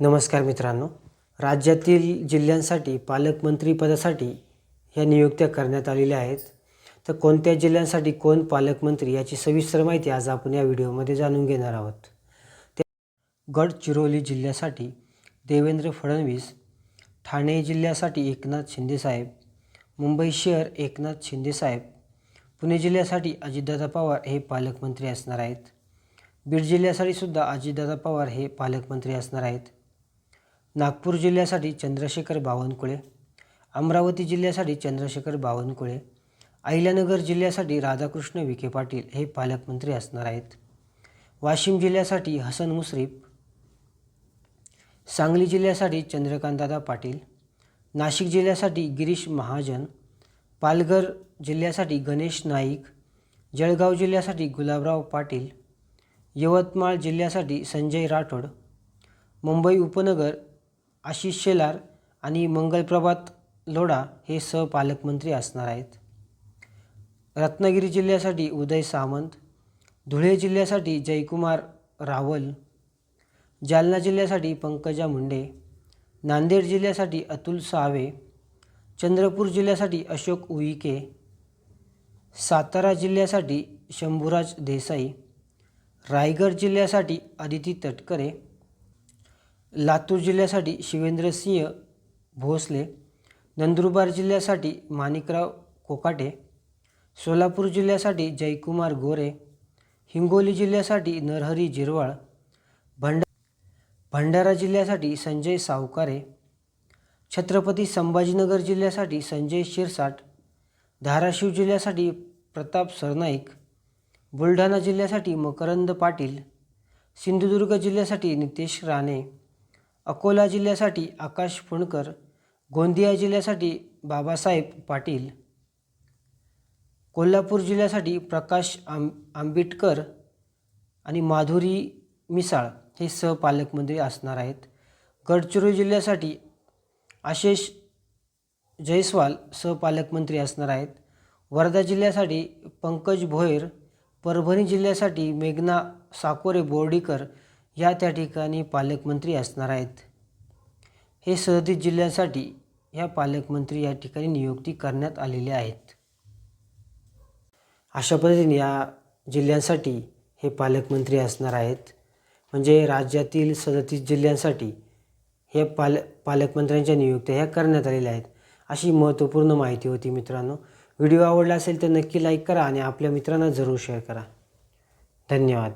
नमस्कार मित्रांनो. राज्यातील जिल्ह्यांसाठी पालकमंत्रीपदासाठी या ह्या नियुक्त्या करण्यात आलेल्या आहेत. तर कोणत्या जिल्ह्यांसाठी कोण पालकमंत्री याची सविस्तर माहिती आज आपण या व्हिडिओमध्ये जाणून घेणार आहोत. ते गडचिरोली जिल्ह्यासाठी देवेंद्र फडणवीस ठाणे जिल्ह्यासाठी एकनाथ शिंदेसाहेब मुंबई शहर एकनाथ शिंदेसाहेब पुणे जिल्ह्यासाठी अजितदादा पवार हे पालकमंत्री असणार आहेत. बीड जिल्ह्यासाठी सुद्धा अजितदादा पवार हे पालकमंत्री असणार आहेत. नागपूर जिल्ह्यासाठी चंद्रशेखर बावनकुळे अमरावती जिल्ह्यासाठी चंद्रशेखर बावनकुळे अहिल्यानगर जिल्ह्यासाठी राधाकृष्ण विखे पाटील हे पालकमंत्री असणार आहेत. वाशिम जिल्ह्यासाठी हसन मुश्रीफ सांगली जिल्ह्यासाठी चंद्रकांतदादा पाटील नाशिक जिल्ह्यासाठी गिरीश महाजन पालघर जिल्ह्यासाठी गणेश नाईक जळगाव जिल्ह्यासाठी गुलाबराव पाटील यवतमाळ जिल्ह्यासाठी संजय राठोड मुंबई उपनगर आशिष शेलार आणि मंगलप्रभात लोढा हे सहपालकमंत्री असणार आहेत. रत्नागिरी जिल्ह्यासाठी उदय सामंत धुळे जिल्ह्यासाठी जयकुमार रावल जालना जिल्ह्यासाठी पंकजा मुंडे नांदेड जिल्ह्यासाठी अतुल सावे चंद्रपूर जिल्ह्यासाठी अशोक उईके सातारा जिल्ह्यासाठी शंभूराज देसाई रायगड जिल्ह्यासाठी अदिती तटकरे लातूर जिल्ह्यासाठी शिवेंद्रसिंह भोसले नंदुरबार जिल्ह्यासाठी माणिकराव कोकाटे सोलापूर जिल्ह्यासाठी जयकुमार गोरे हिंगोली जिल्ह्यासाठी नरहरी जिरवाळ भंड भंडारा जिल्ह्यासाठी संजय सावकारे छत्रपती संभाजीनगर जिल्ह्यासाठी संजय शिरसाट धाराशिव जिल्ह्यासाठी प्रताप सरनाईक बुलढाणा जिल्ह्यासाठी मकरंद पाटील सिंधुदुर्ग जिल्ह्यासाठी नितेश राणे. अकोला जिल्ह्यासाठी आकाश फुंडकर गोंदिया जिल्ह्यासाठी बाबासाहेब पाटील कोल्हापूर जिल्ह्यासाठी प्रकाश आंब आंबेडकर आणि माधुरी मिसाळ हे सहपालकमंत्री असणार आहेत. गडचिरोली जिल्ह्यासाठी आशिष जयस्वाल सहपालकमंत्री असणार आहेत. वर्धा जिल्ह्यासाठी पंकज भोयर परभणी जिल्ह्यासाठी मेघना साकोरे बोर्डीकर या त्या ठिकाणी पालकमंत्री असणार आहेत. हे सदतीस जिल्ह्यांसाठी ह्या पालकमंत्री या ठिकाणी नियुक्ती करण्यात आलेल्या आहेत. अशा पद्धतीने या जिल्ह्यांसाठी हे पालकमंत्री असणार आहेत. म्हणजे राज्यातील सदतीस जिल्ह्यांसाठी हे पाल पालकमंत्र्यांच्या नियुक्त्या ह्या करण्यात आलेल्या आहेत. अशी महत्त्वपूर्ण माहिती होती मित्रांनो. व्हिडिओ आवडला असेल तर नक्की लाईक करा आणि आपल्या मित्रांना जरूर शेअर करा. धन्यवाद.